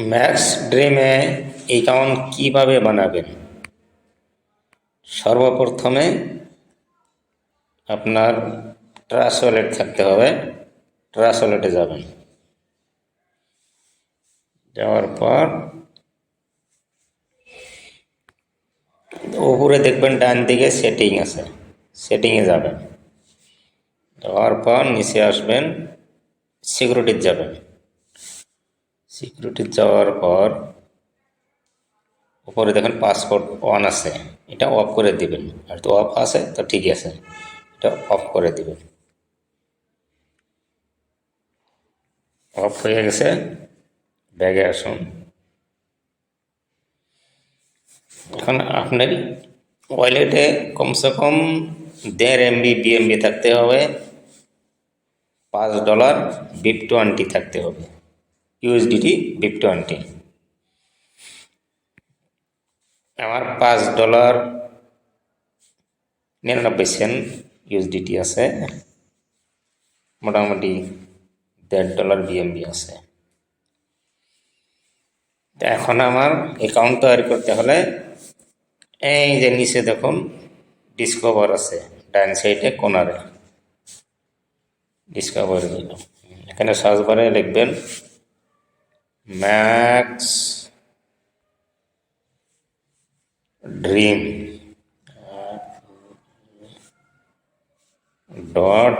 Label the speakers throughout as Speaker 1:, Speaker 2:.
Speaker 1: Max ড্রিমে account কীভাবে বানাবেন? সর্বপ্রথমে আপনার ট্রাস ওয়ালেট থাকতে হবে। ট্রাস ওয়ালেটে যাবেন। যাওয়ার পর উপরে দেখবেন ডান দিকে সেটিং আছে। সেটিংয়ে যাবেন। যাওয়ার পর নিচে আসবেন। সিকিউরিটির যাবেন। সিকিউরিটি যাওয়ার পর, উপরে দেখেন পাসপোর্ট অন আছে। এটা অফ করে দিবেন। আর তো অফ আছে, তো ঠিক আছে। এটা অফ করে দিবেন। অফ হয়ে গেছে। ব্যাগে আসুন। এখন আপনার ওয়ালেটে কমসে কম দেড় এমবি বিএমবি থাকতে হবে। পাঁচ ডলার বিপ টোয়েন্টি থাকতে হবে। USDT BEP twenty. আমার পাঁচ ডলার নিরানব্বই সেন্ট ইউএসডিটি আছে। মোটামুটি দেড় ডলার বিএমবি আছে। এখন আমার অ্যাকাউন্ট তৈরি করতে হলে এই যে নিচে দেখুন ডিসকভার আছে, ডান সাইডে কোনারে। ডিসকভার এখানে সার্চ বারে লিখবেন max dream dot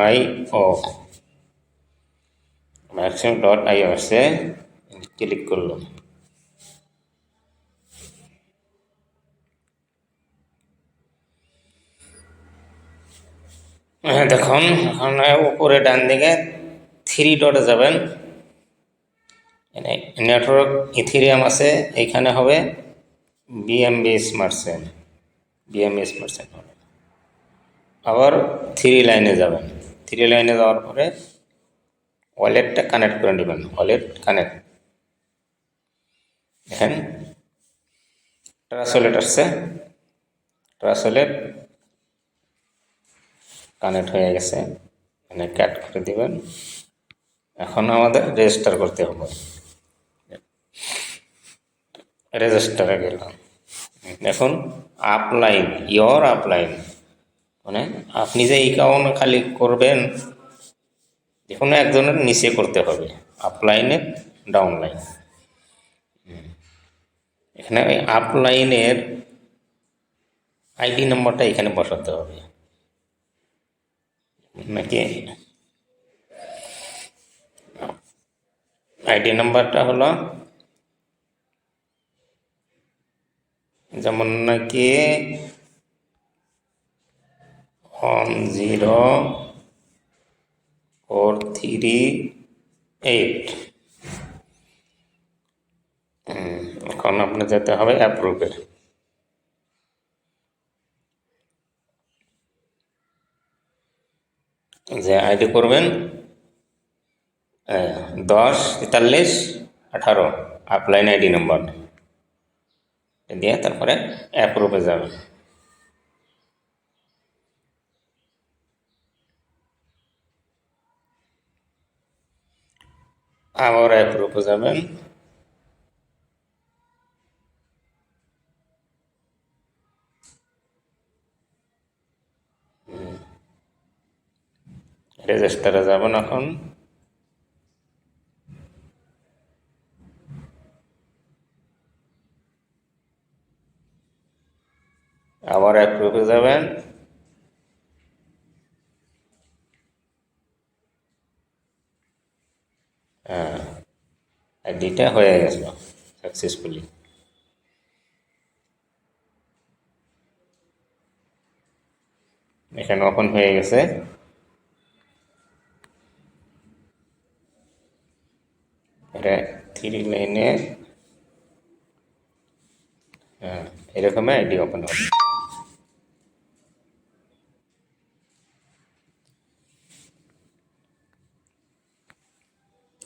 Speaker 1: I O maximum dot I আসছে ক্লিক করলাম হ্যাঁ দেখুন এখানে উপরে ডান দিকে থ্রি ডটে যাবেন নেটওয়ার্ক ইথিরিয়াম আছে, এইখানে হবে BMB smart cell BMB smart cell হবে। আবার থ্রি লাইনে যাবেন। থ্রি লাইনে যাওয়ার পরে ওয়ালেটটা কানেক্ট করে নেবেন ওয়ালেট কানেক্ট দেখেন ট্রান্সলেট আসছে ট্রান্সলেট কানেক্ট হয়ে গেছে মানে কাট করে দিবেন। এখন আমাদের রেজিস্টার করতে হবে। রেজিস্টারে গেলাম। এখন আপলাইন ইয়র আপলাইন মানে আপনি যে অ্যাকাউন্ট খালি করবেন কোনো একজনের নিচে করতে হবে। আপলাইনে ডাউনলাইন এখানে ওই আপলাইনের আইডি নম্বরটা এখানে বসাতে হবে। নাকি? আইডি নাম্বারটা হলো যেমন নাকি one zero four three eight. এখন আপনার যেতে হবে অ্যাপ্রুভে যে আইডি করবেন দশ, তেতাল্লিশ, আঠারো, আপলাইন আইডি নম্বর। দিয়ে তারপরে অ্যাপ্রুভে যাবেন আবার অ্যাপ্রুভে যাবেন রেজিস্টারে যাবেন এখন। আবার অ্যাপ্রুভে যাবেন। হ্যাঁ আইডিটা হয়ে গেছিল সাকসেসফুলি এখানে ওপেন হয়ে গেছে। এটা থ্রি লাইনে হ্যাঁ এরকম আইডি ওপেন হবে।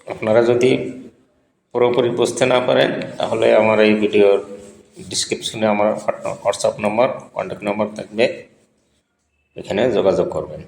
Speaker 1: আপনারা যদি পুরোপুরি বুঝতে না পারেন, তাহলে আমার এই ভিডিওর ডিসক্রিপশনে আমার হোয়াটসঅ্যাপ নম্বর কন্ট্যাক্ট নম্বর থাকবে। এখানে যোগাযোগ করবেন।